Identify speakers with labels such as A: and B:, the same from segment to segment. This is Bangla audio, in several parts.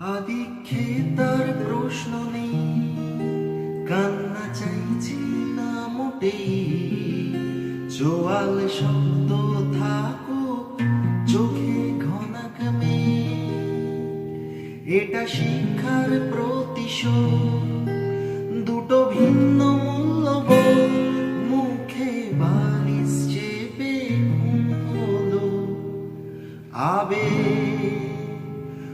A: আদিক্ষে তার প্রশ্ন নেই। কান্না চাইছি না মোটেই চোয়াল শব্দ থাকুক, চোখে ঘনাকমে এটা শিক্ষার প্রতিশোধ। দুটো ভিন্ন মূল্যবোধ। মুখে বালিশ চেপে ঘুম হলো আবে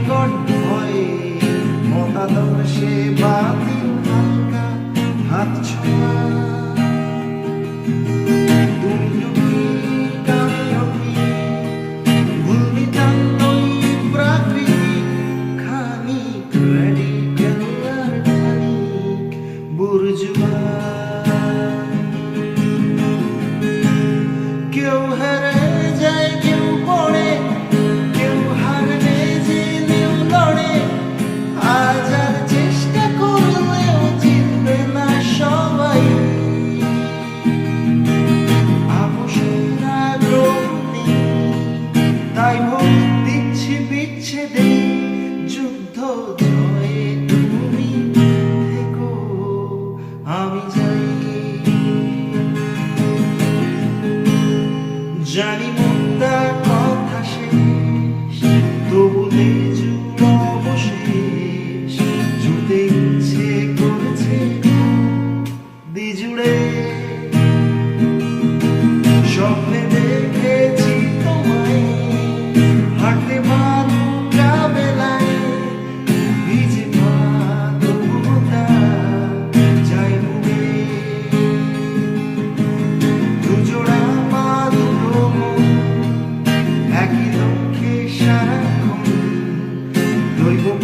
A: বিকট ভয়ে মতাদর্শে বাতিল হালকা হাত তুমি রুখি জানি